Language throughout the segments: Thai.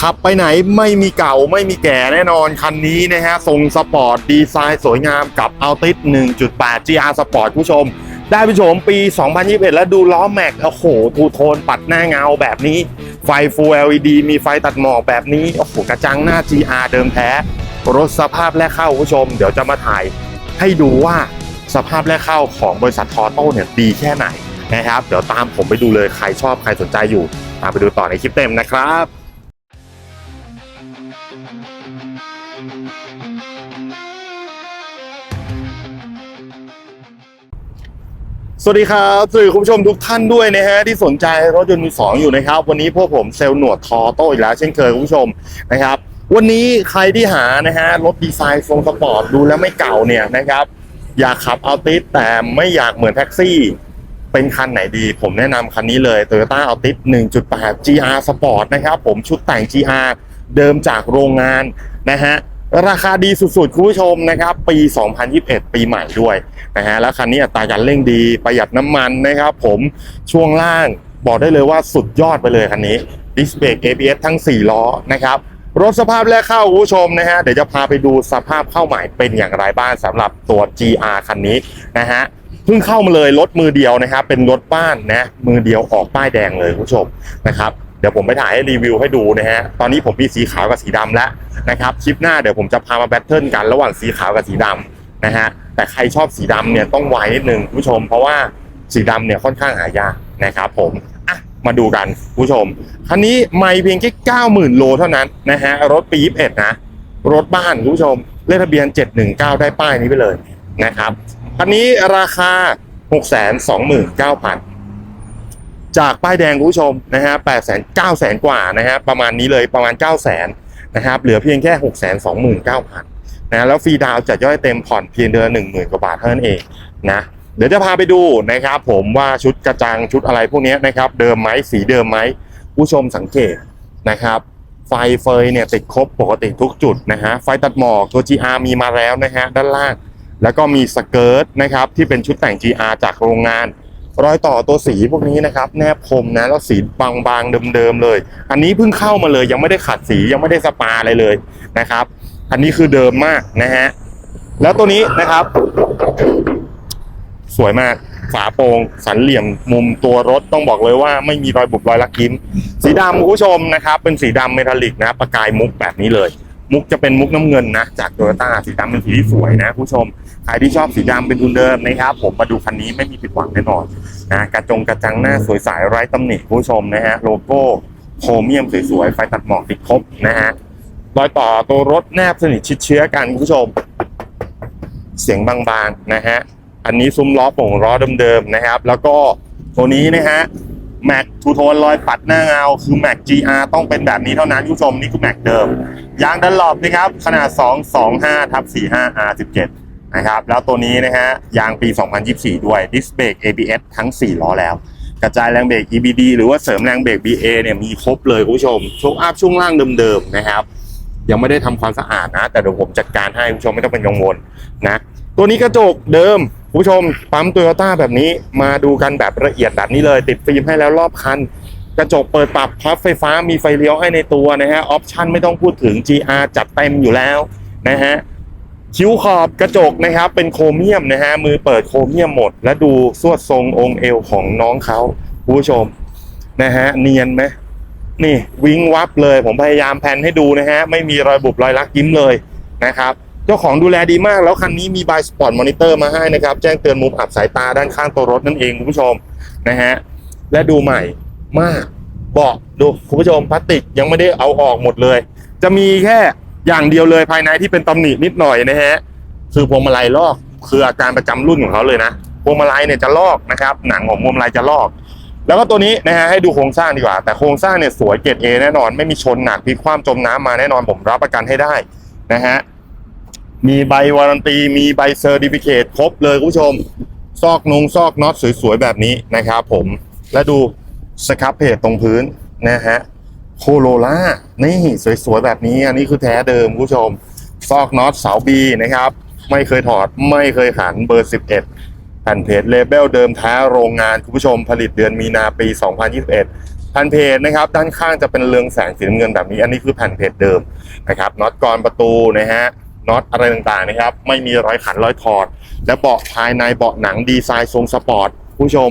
ขับไปไหนไม่มีเก่าไม่มีแก่แน่นอนคันนี้นะฮะทรงสปอร์ตดีไซน์สวยงามกับอัลติส1.8 GR Sport ผู้ชม ได้ผู้ชมปี 2021 แล้วดูล้อแม็กโอ้โหทูโทนปัดหน้าเงาแบบนี้ ไฟ Full LED มีไฟตัดหมอกแบบนี้ โอ้โห กระจังหน้า GR เดิมแท้ รถสภาพแรกเข้าผู้ชม เดี๋ยวจะมาถ่ายให้ดูว่าสภาพแรกเข้าของบริษัททอโต้เนี่ยดีแค่ไหนนะครับ เดี๋ยวตามผมไปดูเลยใครชอบใครสนใจอยู่ตามไปดูต่อในคลิปเต็มนะครับ สวัสดีครับสวัสดีคุณผู้ชมทุกท่านด้วยนะฮะที่สนใจรถยนต์มือสองอยู่นะครับ วันนี้พวกผมเซลล์หนวดทอโต้อีกแล้วเช่นเคยคุณผู้ชมนะครับ วันนี้ใครที่หานะฮะรถดีไซน์ทรงสปอร์ตดูแล้วไม่เก่าเนี่ยนะครับ อยากขับเอัลติสแต่ไม่อยากเหมือนแท็กซี่ เป็นคันไหนดี ผมแนะนำคันนี้เลย Toyota Altis 1.8 GR Sport นะครับ ผมชุดแต่ง GR เดิมจากโรงงานนะฮะราคาดีสุดๆ คุณผู้ชมนะครับ ปี 2021 ปีใหม่ด้วยนะฮะแล้วคันนี้อัตราการเร่งดีประหยัดน้ำมันนะครับผมช่วงล่างบอกได้เลยว่าสุดยอดไปเลยคันนี้ดิสเบรก ABS ทั้ง 4 ล้อนะครับรถสภาพแรกเข้าคุณผู้ชมนะฮะเดี๋ยวจะพาไปดูสภาพเข้าใหม่เป็นอย่างไรบ้างสำหรับตัว GR คันนี้นะฮะเพิ่งเข้ามาเลยรถมือเดียวนะครับเป็นรถบ้านนะมือเดียวออกป้ายแดงเลยคุณผู้ชมนะครับ เดี๋ยวผมไปถ่ายให้รีวิวให้ดูนะฮะ ตอนนี้ผมมีสีขาวกับสีดำแล้วนะครับ คลิปหน้าเดี๋ยวผมจะพามาแบทเทิลกันระหว่างสีขาวกับสีดำนะฮะ แต่ใครชอบสีดำเนี่ยต้องไวนิดนึงผู้ชม เพราะว่าสีดำเนี่ยค่อนข้างหายากนะครับผม อะ มาดูกันผู้ชม คันนี้ไม่เพียงแค่90,000โลเท่านั้นนะฮะ รถปี21นะ รถบ้านผู้ชม เลขทะเบียน 719 ได้ป้ายนี้ไปเลยนะครับอันนี้ราคา 629,000 จากป้ายแดงคุณผู้ชมนะฮะ8 9 0 0 0 0กว่านะฮะประมาณนี้เลยประมาณ9 0 0 0 0 0นะครับเหลือเพียงแค่629,000นะแล้วฟรีดาวจัดย่อยเต็มผ่อนเพียงเดือน10,000กว่าบาทเท่านั้นเองนะเดี๋ยวจะพาไปดูนะครับผมว่าชุดกระจังชุดอะไรพวกนี้นะครับเดิมไหมสีเดิมไหมผู้ชมสังเกตนะครับไฟเฟยเนี่ยติดครบปกติทุกจุดนะฮะไฟตัดหมอกตัว GR มีมาแล้วนะฮะด้านล่าง แล้วก็มีสเกิร์ตนะครับที่เป็นชุดแต่ง GR จากโรงงาน รอยต่อตัวสีพวกนี้นะครับแนบคมนะแล้วสีบางๆเดิมๆเลย อันนี้เพิ่งเข้ามาเลยยังไม่ได้ขัดสียังไม่ได้สปาอะไรเลยนะครับ อันนี้คือเดิมมากนะฮะแล้วตัวนี้นะครับ สวยมากฝาโปร่งสันเหลี่ยมมุมตัวรถต้องบอกเลยว่าไม่มีรอยบุบรอยลักยิ้ม สีดำคุณผู้ชมนะครับ เป็นสีดำเมทัลลิกนะ ประกายมุกแบบนี้เลย มุกจะเป็นมุกน้ำเงินนะจากโตโยต้าสีดำเป็นสีที่สวยนะคุณผู้ชมใครที่ชอบสีดำเป็นทุนเดิมนะครับ ผมมาดูคันนี้ไม่มีผิดหวังแน่นอนนะกระจงกระจังหน้าสวยสายไร้ตำหนิคุณผู้ชมนะฮะโลโก้โครเมียมสวยๆไฟตัดหมอกติดครบนะฮะรอยต่อตัวรถแนบสนิทชิดเชื้อกันคุณผู้ชม เสียงบางๆนะฮะอันนี้ซุ้มล้อโป่งล้อเดิมๆนะครับ แล้วก็ตัวนี้นะฮะ แม็กทูโทนรอยปัดหน้าเงาคือแม็ก GR ต้องเป็นแบบนี้เท่านั้นคุณผู้ชมนี่คือแม็กเดิม ยางดันหลอบนะครับ ขนาด 225ทับ45 R17 นะครับแล้วตัวนี้นะฮะยางปี 2024 ด้วยดิสเบรก ABS ทั้ง 4 ล้อแล้ว กระจายแรงเบรก EBD หรือว่าเสริมแรงเบรก BA เนี่ยมีครบเลยคุณผู้ชมโชคอัพช่วงล่างเดิมๆนะครับยังไม่ได้ทำความสะอาดนะ แต่เดี๋ยวผมจัดการให้คุณผู้ชมไม่ต้องเป็นกังวลนะ ตัวนี้กระจกเดิม ผู้ชมปั๊มโตโยต้าแบบนี้มาดูกันแบบละเอียดแบบนี้เลย ติดฟิล์มให้แล้วรอบคัน กระจกเปิดปรับพับไฟฟ้ามีไฟเลี้ยวให้ในตัวนะฮะออปชั่นไม่ต้องพูดถึง GR จัดเต็มอยู่แล้วนะฮะคิ้วขอบกระจกนะครับเป็นโครเมียมนะฮะมือเปิดโครเมียมหมด และดูสวดทรงองค์เอวของน้องเขาผู้ชมนะฮะเนียนไหมนี่วิงวับเลยผมพยายามแพนให้ดูนะฮะไม่มีรอยบุบรอยลักยิ้มเลยนะครับ เจ้าของดูแลดีมากแล้วคันนี้มีบายสปอร์ตมอนิเตอร์มาให้นะครับ แจ้งเตือนมุมอับสายตาด้านข้างตัวรถนั่นเองคุณผู้ชมนะฮะและดูใหม่มากเบาะดูคุณผู้ชมพลาสติกยังไม่ได้เอาออกหมดเลย จะมีแค่อย่างเดียวเลยภายในที่เป็นตำหนินิดหน่อยนะฮะคือพวงมาลัยลอกคืออาการประจำรุ่นของเขาเลยนะพวงมาลัยเนี่ยจะลอกนะครับ หนังของพวงมาลัยจะลอก แล้วก็ตัวนี้นะฮะให้ดูโครงสร้างดีกว่า แต่โครงสร้างเนี่ยสวยเกรดเอแน่นอน ไม่มีชนหนักพลิกคว่ำจมน้ำมาแน่นอนผมรับประกันให้ได้นะฮะ มีใบวารันตี มีใบเซอร์ติฟิเคตครบเลยคุณผู้ชม ซอกนงซอกน็อตสวยๆ แบบนี้นะครับผม และดูสครับเพจตรงพื้นนะฮะโคโรล่านี่สวยๆ แบบนี้ อันนี้คือแท้เดิมคุณผู้ชม ซอกน็อตเสาบีนะครับ ไม่เคยถอดไม่เคยขันเบอร์ 11แผ่นเพจเลเบลเดิมแท้โรงงานคุณผู้ชมผลิตเดือนมีนาปี 2021แผ่นเพจนะครับ ด้านข้างจะเป็นเรืองแสงสีน้ำเงินแบบนี้ อันนี้คือแผ่นเพจเดิมนะครับน็อตกรอนประตูนะฮะ น็อตอะไรต่างๆนะครับ ไม่มีรอยขันรอยถอด และเบาะภายในเบาะหนังดีไซน์ทรงสปอร์ตผู้ชม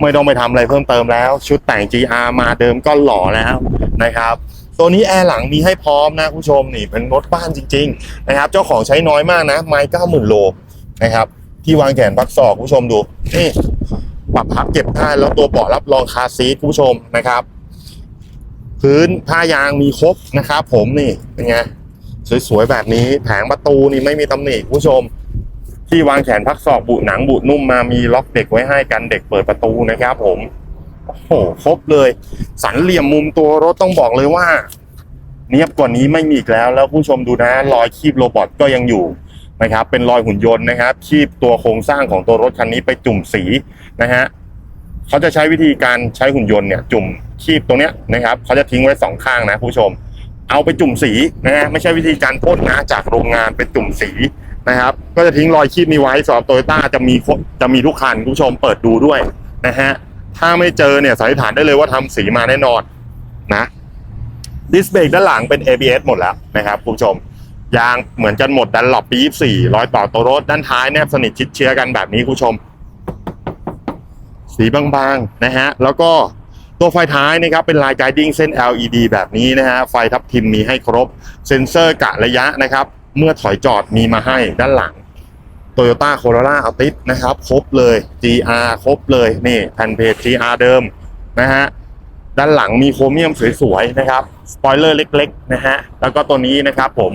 ไม่ต้องไปทำอะไรเพิ่มเติมแล้ว ชุดแต่ง GR มาเดิมก็หล่อแล้วนะครับตัวนี้แอร์หลังมีให้พร้อมนะผู้ชมนี่เป็นรถบ้านจริง ๆ นะครับ เจ้าของใช้น้อยมากนะไม้เก้าหมื่นโลนะครับ ที่วางแขนพักศอกผู้ชมดูนี่ปรับพับเก็บได้แล้วตัวเบาะรับรองคาซีทผู้ชมนะครับ พื้นผ้ายางมีครบนะครับ ผมนี่เป็นไง สวยๆแบบนี้ แผงประตูนี่ไม่มีตำหนิผู้ชม ที่วางแขนพักศอกบุหนังบุนุ่มมามีล็อกเด็กไว้ให้กันเด็กเปิดประตูนะครับผมโอ้โหครบเลย สันเหลี่ยมมุมตัวรถต้องบอกเลยว่า เนียบกว่านี้ไม่มีอีกแล้ว แล้วผู้ชมดูนะ รอยคีบโรบอทก็ยังอยู่นะครับ เป็นรอยหุ่นยนต์นะครับ คีบตัวโครงสร้างของตัวรถคันนี้ไปจุ่มสีนะฮะเขาจะใช้วิธีการใช้หุ่นยนต์เนี่ย จุ่มคีบตรงเนี้ยนะครับเขาจะทิ้งไว้สองข้างนะผู้ชม เอาไปจุ่มสีนะฮะไม่ใช่วิธีการพ่นนะจากโรงงานไปจุ่มสีนะครับ ก็จะทิ้งรอยคีบนี้ไว้สำหรับโตโยต้าจะมีจะมีทุกคันคุณผู้ชมเปิดดูด้วยนะฮะถ้าไม่เจอเนี่ยสันนิษฐานได้เลยว่าทำสีมาแน่นอนนะดิสเบรกด้านหลังเป็น ABS หมดแล้วนะครับคุณผู้ชมยางเหมือนกันหมดดันหลบปี24รอยต่อตัวรถด้านท้ายแนบสนิทชิดเชื้อกันแบบนี้คุณผู้ชม สีบางๆนะฮะแล้วก็ ตัวไฟท้ายนะครับเป็นลายไกดิ้งเส้น LED แบบนี้นะฮะไฟทับทิมมีให้ครบ เซ็นเซอร์กะระยะนะครับ เมื่อถอยจอดมีมาให้ด้านหลัง Toyota Corolla Altis นะครับ ครบเลย GR ครบเลยนี่แผ่นเพจ GR เดิมนะฮะด้านหลังมีโครเมียมสวยๆนะครับสปอยเลอร์เล็กๆนะฮะแล้วก็ตัวนี้นะครับผม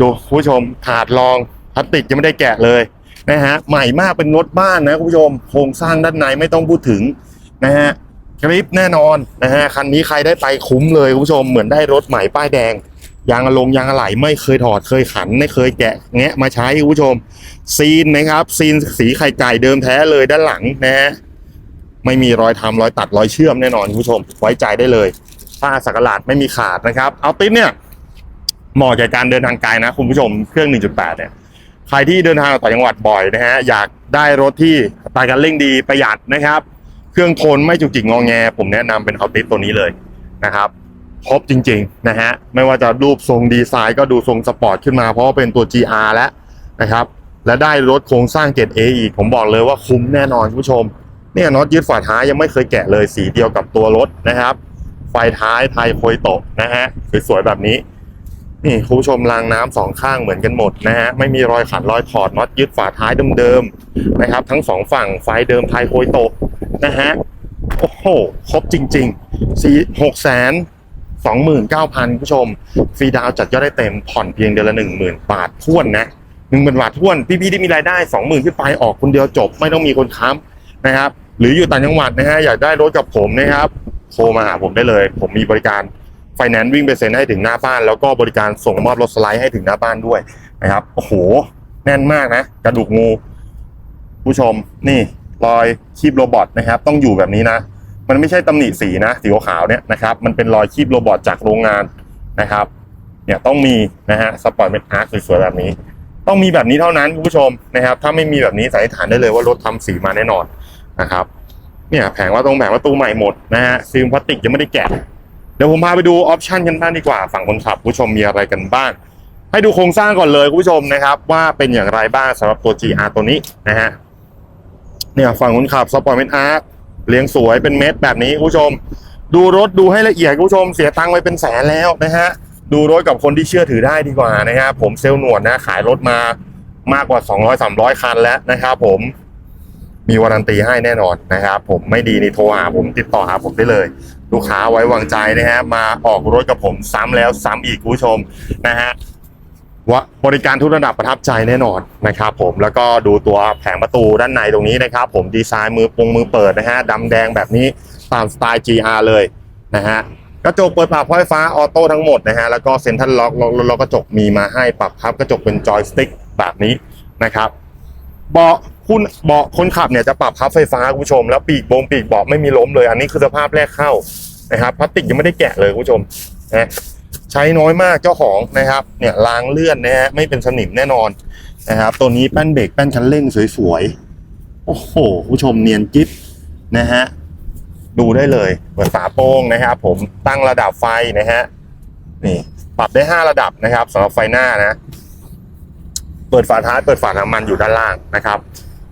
ดูผู้ชมถาดรองพลาสติกยังไม่ได้แกะเลยนะฮะใหม่มากเป็นรถบ้านนะคุณผู้ชมโครงสร้างด้านในไม่ต้องพูดถึงนะฮะ คลิปแน่นอนนะฮะคันนี้ใครได้ไปคุ้มเลยคุณผู้ชมเหมือนได้รถใหม่ป้ายแดง ยางอลงยางอะไหล่ไม่เคยถอดเคยขัน ไม่เคยแกะแงะมาใช้คุณผู้ชม ซีนนะครับ ซีนสีไข่ไก่เดิมแท้เลยด้านหลังนะฮะไม่มีรอยทำรอยตัดรอยเชื่อมแน่นอนคุณผู้ชม ไว้ใจได้เลยผ้าสักหลาดไม่มีขาดนะครับเอาติสเนี่ยเหมาะแก่การเดินทางไกลนะคุณผู้ชมเครื่อง 1.8 เนี่ยใครที่เดินทางต่างจังหวัดบ่อยนะฮะอยากได้รถที่ตราการเร่งดีประหยัดนะครับ เครื่องทนไม่จุกจิกงองแง ผมแนะนำเป็นเอาติสตัวนี้เลยนะครับครบจริงๆนะฮะไม่ว่าจะรูปทรงดีไซน์ก็ดูทรงสปอร์ตขึ้นมาเพราะว่าเป็นตัว GR แล้วนะครับและได้รถโครงสร้าง 7A อีก ผมบอกเลยว่าคุ้มแน่นอนคุณผู้ชม เนี่ยน็อตยึดฝาท้ายยังไม่เคยแกะเลยสีเดียวกับตัวรถนะครับ ไฟท้ายไทยโคยโตะนะฮะสวยๆแบบนี้ นี่คุณผู้ชมรางน้ำสองข้างเหมือนกันหมดนะฮะไม่มีรอยขัดรอยถอดน็อตยึดฝาท้ายเดิมๆนะครับ ทั้งสองฝั่งไฟเดิมไทยโคยโตะ นะฮะ โอ้โห ครบจริงๆสี่หกแสนสองหมื่นเก้าพันผู้ชม ฟรีดาวน์จัดยอดได้เต็มผ่อนเพียงเดือนละหนึ่งหมื่นบาทท้วนนะหนึ่งหมื่นบาทท้วน พี่ๆที่มีรายได้สองหมื่นขึ้นไปออกคนเดียวจบ ไม่ต้องมีคนค้ำนะครับ หรืออยู่ต่างจังหวัดนะฮะ อยากได้รถกับผมนะครับโทรมาหาผมได้เลย ผมมีบริการไฟแนนซ์วิ่งไปเซ็นให้ถึงหน้าบ้าน แล้วก็บริการส่งมอบรถสไลด์ให้ถึงหน้าบ้านด้วยนะครับ โอ้โห แน่นมากนะ กระดูกงู ผู้ชมนี่ รอยคีบโรบอทนะครับ ต้องอยู่แบบนี้นะ มันไม่ใช่ตำหนิสีนะสีขาวเนี่ยนะครับ มันเป็นรอยคีบโรบอทจากโรงงานนะครับ เนี่ยต้องมีนะฮะสปอร์ตเป็นอาร์คสวยๆแบบนี้ ต้องมีแบบนี้เท่านั้นคุณผู้ชมนะครับ ถ้าไม่มีแบบนี้สันนิษฐานได้เลยว่ารถทำสีมาแน่นอนนะครับ เนี่ยแผงว่าตรงแผงประตูใหม่หมดนะฮะซีลพลาสติกยังไม่ได้แกะเดี๋ยวผมพาไปดูออปชันกันบ้างดีกว่าฝั่งคนขับผู้ชมมีอะไรกันบ้างให้ดูโครงสร้างก่อนเลยคุณผู้ชมนะครับ ว่าเป็นอย่างไรบ้างสำหรับตัว GR ตัวนี้นะฮะ เนี่ยฝั่งคนขับสปอร์ตเมนอาร์เลี้ยงสวยเป็นเม็ดแบบนี้คุณผู้ชม ดูรถดูให้ละเอียดคุณผู้ชมเสียตังค์ไปเป็นแสนแล้วนะฮะดูรถกับคนที่เชื่อถือได้ดีกว่านะฮะผมเซลล์หนวดนะขายรถมามากกว่า 200-300 คันแล้วนะครับผมมีวารันตีให้แน่นอนนะครับผมไม่ดีนี่โทรหาผมติดต่อหาผมได้เลย ลูกค้าไว้วางใจนะฮะมาออกรถกับผมซ้ำแล้วซ้ำอีกคุณผู้ชมนะฮะ ว่าบริการทุกระดับประทับใจแน่นอนนะครับผมแล้วก็ดูตัวแผงประตูด้านในตรงนี้นะครับ ผมดีไซน์มือปงมือเปิดนะฮะดำแดงแบบนี้ตามสไตล์ GR เลยนะฮะกระจกเปิดปรับไฟฟ้าออโต้ทั้งหมดนะฮะแล้วก็เซ็นทรัลล็อกล็อกกระจกมีมาให้ปรับพับกระจกเป็นจอยสติ๊กแบบนี้นะครับเบาะคุณเบาะคนขับเนี่ยจะปรับพับไฟฟ้าคุณผู้ชม แล้วปีกบงปีกเบาะไม่มีล้มเลย อันนี้คือสภาพแรกเข้านะครับพลาสติกยังไม่ได้แกะเลยคุณผู้ชมนะ ใช้น้อยมากเจ้าของนะครับ เนี่ยรางเลื่อนนะฮะไม่เป็นสนิมแน่นอนนะครับ ตัวนี้แป้นเบรกแป้นคันเร่งสวยๆ โอ้โห ผู้ชมเนียนจิ๊บนะฮะดูได้เลยเปิดฝาโปร่งนะครับ ผมตั้งระดับไฟนะฮะนี่ปรับได้ห้าระดับนะครับสำหรับไฟหน้านะเปิดฝาท้ายเปิดฝาน้ำมันอยู่ด้านล่างนะครับ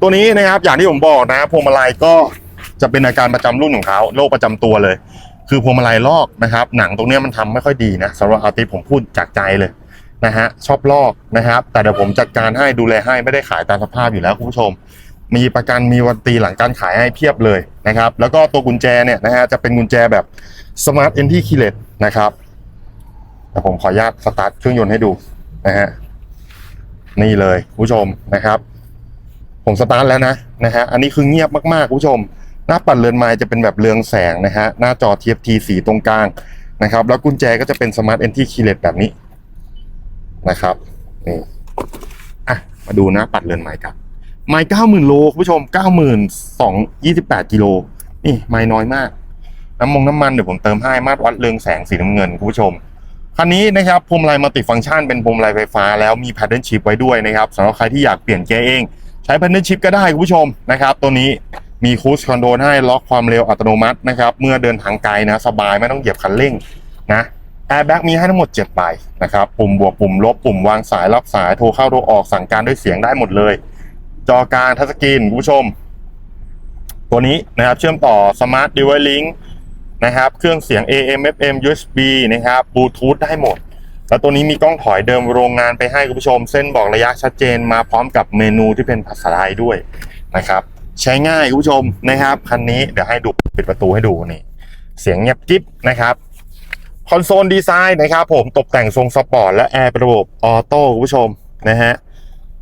ตัวนี้นะครับอย่างที่ผมบอกนะพวงมาลัยก็จะเป็นอาการประจำรุ่นของเขาโรคประจำตัวเลย คือพวงมาลัยลอกนะครับ หนังตรงนี้มันทำไม่ค่อยดีนะสำหรับอาร์ติผมพูดจากใจเลยนะฮะชอบลอกนะครับ แต่เดี๋ยวผมจัดการให้ดูแลให้ไม่ได้ขายตามสภาพอยู่แล้วคุณผู้ชม มีประกันมีวันตีหลังการขายให้เพียบเลยนะครับ แล้วก็ตัวกุญแจเนี่ยนะฮะจะเป็นกุญแจแบบ Smart Entry Keyless นะครับแต่ผมขออนุญาตสตาร์ทเครื่องยนต์ให้ดูนะฮะนี่เลยคุณผู้ชมนะครับ ผมสตาร์ทแล้วนะนะฮะอันนี้คือเงียบมากๆคุณผู้ชม หน้าปัดเรือนไม้จะเป็นแบบเรืองแสงนะฮะ หน้าจอ TFT สีตรงกลางนะครับ แล้วกุญแจก็จะเป็น Smart Entry Keyless แบบนี้นะครับ นี่อะ มาดูหน้าปัดเรือนไม้ครับไม้เก้าหมื่นโลคุณผู้ชมเก้าหมื่นสองยี่สิบแปดกิโล นี่ไม้น้อยมาก น้ำมงน้ำมันเดี๋ยวผมเติมให้มาตรวัดเรืองแสงสีน้ำเงินคุณผู้ชมคันนี้นะครับพวงมาลัยมัลติฟังก์ชันเป็นพวงมาลัยไฟฟ้าแล้วมีแพดเดิลชิพไว้ด้วยนะครับสำหรับใครที่อยากเปลี่ยนเกียร์เอง ใช้แพดเดิลชิพก็ได้คุณผู้ชมนะครับ ตัวนี้ มีคูสคอนโทรลให้ล็อกความเร็วอัตโนมัตินะครับ เมื่อเดินทางไกลนะสบายไม่ต้องเหยียบคันเร่งนะแอร์แบ็กมีให้ทั้งหมด7ใบนะครับ ปุ่มบวกปุ่มลบปุ่มวางสายรับสายโทรเข้าโทรออกสั่งการด้วยเสียงได้หมดเลย จอกลางทัชสกรีนคุณผู้ชม ตัวนี้นะครับเชื่อมต่อ Smart Device Link นะครับ เครื่องเสียง AM FM USB นะครับบลูทูธได้หมด แล้วตัวนี้มีกล้องถอยเดิมโรงงานไปให้คุณผู้ชม เส้นบอกระยะชัดเจนมาพร้อมกับเมนูที่เป็นภาษาไทยด้วยนะครับ ใช้ง่ายคุณผู้ชมนะครับคันนี้เดี๋ยวให้ดูปิดประตูให้ดูนี่ เสียงเงียบกิ๊บนะครับคอนโซลดีไซน์นะครับผมตกแต่งทรงสปอร์ตและแอร์ระบบออโต้คุณผู้ชมนะฮะ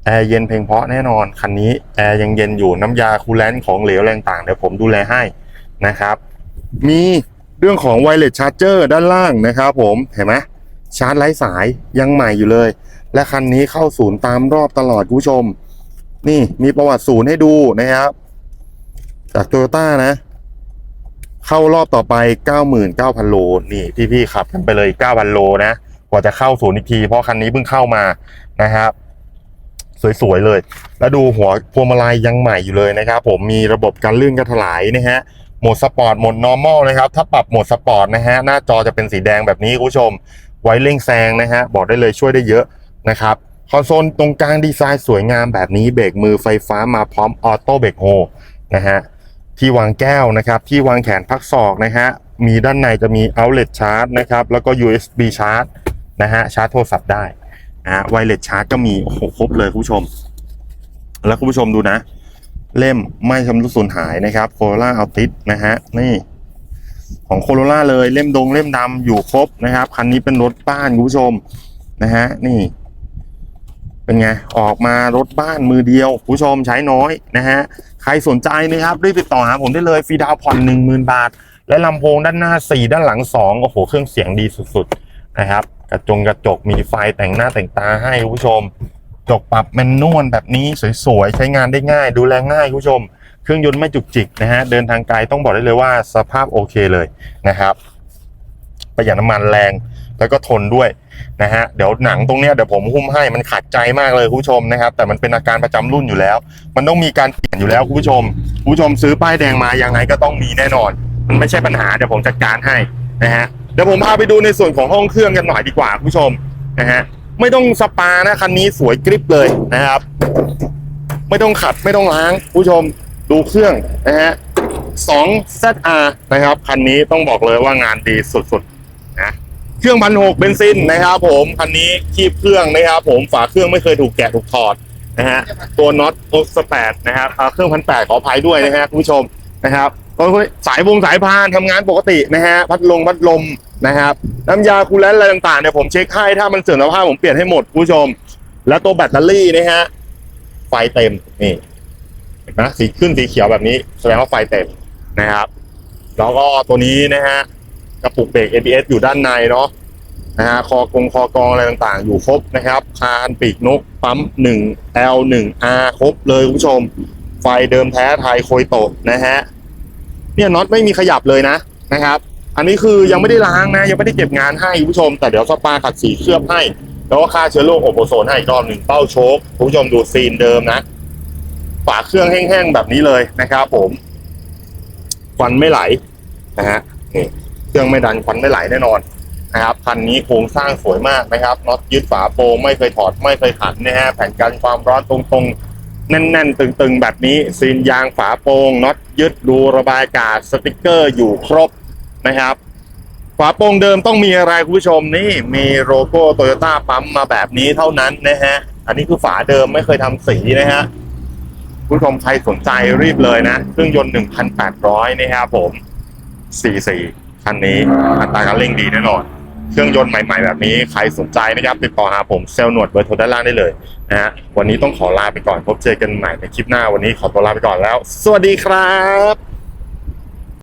แอร์เย็นเพลงเพราะแน่นอน คันนี้แอร์ยังเย็นอยู่น้ำยาคูลแลนต์ของเหลวแรงต่างเดี๋ยวผมดูแลให้นะครับ มีเรื่องของไวเลสชาร์เจอร์ด้านล่างนะครับผมเห็นไหมชาร์จไร้สายยังใหม่อยู่เลย และคันนี้เข้าศูนย์ตามรอบตลอดคุณผู้ชม นี่มีประวัติศูนย์ให้ดูนะครับ จากโตโยต้านะ เข้ารอบต่อไป 99,000 โล นี่พี่ๆขับกันไปเลย 9,000 โลนะ กว่าจะเข้าศูนย์อีกที เพราะคันนี้เพิ่งเข้ามานะครับ สวยๆเลย แล้วดูหัวพวงมาลัยยังใหม่อยู่เลยนะครับ ผมมีระบบการลื่นกระถลายนะฮะโหมดสปอร์ตโหมด normal นะครับ ถ้าปรับโหมดสปอร์ตนะฮะหน้าจอจะเป็นสีแดงแบบนี้คุณผู้ชม ไว้เร่งแซงนะฮะบอกได้เลยช่วยได้เยอะนะครับคอนโซลตรงกลางดีไซน์สวยงามแบบนี้เบรกมือไฟฟ้ามาพร้อมออโต้เบรกโฮนะฮะ ที่วางแก้วนะครับ ที่วางแขนพักศอกนะฮะ มีด้านในจะมี outlet charge นะครับ แล้วก็ USB charge นะฮะ ชาร์จโทรศัพท์ได้นะฮะ wireless charge ก็มี โอ้โห ครบเลยคุณผู้ชม แล้วคุณผู้ชมดูนะ เล่มไม่ชำรุดสูญหายนะครับโคโรล่าอัลติสนะฮะ นี่ ของโคโรล่าเลย เล่มดงเล่มดำอยู่ครบนะครับ คันนี้เป็นรถบ้านคุณผู้ชมนะฮะ นี่ เป็นไง ออกมารถบ้านมือเดียว ผู้ชมใช้น้อยนะฮะ ใครสนใจนะครับ รีบติดต่อหาผมได้เลยฟรีดาวน์ผ่อนหนึ่งหมื่นบาท และลำโพงด้านหน้าสี่ด้านหลังสองโอ้โห เครื่องเสียงดีสุดๆ นะครับ กระจงกระจกมีไฟแต่งหน้าแต่งตาให้ ผู้ชม จกปรับแมนนวลแบบนี้สวยๆ ใช้งานได้ง่าย ดูแลง่าย ผู้ชม เครื่องยนต์ไม่จุกจิกนะฮะ เดินทางไกลต้องบอกได้เลยว่าสภาพโอเคเลยนะครับ ประหยัดน้ำมันแรง แล้วก็ทนด้วยนะฮะเดี๋ยวหนังตรงเนี้ยเดี๋ยวผมหุ้มให้มันขัดใจมากเลยคุณผู้ชมนะครับ แต่มันเป็นอาการประจำรุ่นอยู่แล้ว มันต้องมีการเปลี่ยนอยู่แล้วคุณผู้ชมคุณผู้ชมซื้อป้ายแดงมายังไงก็ต้องมีแน่นอน มันไม่ใช่ปัญหาเดี๋ยวผมจัดการให้นะฮะเดี๋ยวผมพาไปดูในส่วนของห้องเครื่องกันหน่อยดีกว่าคุณผู้ชมนะฮะไม่ต้องสปานะคันนี้สวยกริบเลยนะครับ ไม่ต้องขัดไม่ต้องล้างคุณผู้ชมดูเครื่องนะฮะสอง ZR นะครับคันนี้ต้องบอกเลยว่างานดีสุดๆ เครื่องพันหกเบนซินนะครับ ผมคันนี้คีบเครื่องนะครับ ผมฝาเครื่องไม่เคยถูกแกะถูกถอดนะฮะตัวน็อตโอสแปดนะครับเครื่องพันแปดขออภัยด้วยนะฮะคุณผู้ชมนะครับก็สายวงสายพานทำงานปกตินะฮะพัดลมพัดลมนะครับ น้ำยาคูลแลนต์อะไรต่างๆเนี่ยผมเช็คให้ถ้ามันเสื่อมสภาพผมเปลี่ยนให้หมดคุณผู้ชม แล้วตัวแบตเตอรี่นะฮะไฟเต็มนี่เห็นไหมสีขึ้นสีเขียวแบบนี้แสดงว่าไฟเต็มนะครับ แล้วก็ตัวนี้นะฮะ กระปุกเบรก ABS อยู่ด้านในเนาะนะฮะคอกงคอกองอะไรต่างๆ อยู่ครบนะครับ คานปีกนกปั๊ม 1 L 1 R ครบเลยคุณผู้ชม ไฟเดิมแท้ไทยโคยโตะนะฮะเนี่ยน็อตไม่มีขยับเลยนะนะครับ อันนี้คือยังไม่ได้ล้างนะ ยังไม่ได้เก็บงานให้คุณผู้ชม แต่เดี๋ยวสปาขัดสีเคลือบให้ แล้วก็ฆ่าเชื้อโรคโอโบโซนให้อีกรอบหนึ่งเป้าโชคคุณผู้ชมดูซีนเดิมนะฝาเครื่องแห้งๆแบบนี้เลยนะครับผมควันไม่ไหลนะฮะนี่ เครื่องไม่ดันควันไม่ไหลแน่นอนนะครับคันนี้โครงสร้างสวยมากนะครับน็อตยึดฝาโปรงไม่เคยถอดไม่เคยขันนะฮะแผ่นกันความร้อนตรงๆ แน่นๆ ตึงๆ แบบนี้ซีนยางฝาโปรงน็อตยึดรูระบายอากาศสติกเกอร์อยู่ครบนะครับฝาโปรงเดิมต้องมีอะไรคุณผู้ชมนี่มีโลโก้โตโยต้าปั๊มมาแบบนี้เท่านั้นนะฮะอันนี้คือฝาเดิมไม่เคยทำสีนะฮะคุณผู้ชมใครสนใจรีบเลยนะ เครื่องยนต์ 1,800 นะครับผม 44 คันนี้อัตราการเร่งดีแน่นอน เครื่องยนต์ใหม่ๆแบบนี้ใครสนใจนะครับติดต่อหาผมเซลล์หนวดเบอร์โทรด้านล่างได้เลยนะฮะวันนี้ต้องขอลาไปก่อนพบเจอกันใหม่ในคลิปหน้าวันนี้ขอตัวลาไปก่อนแล้ว สวัสดีครับ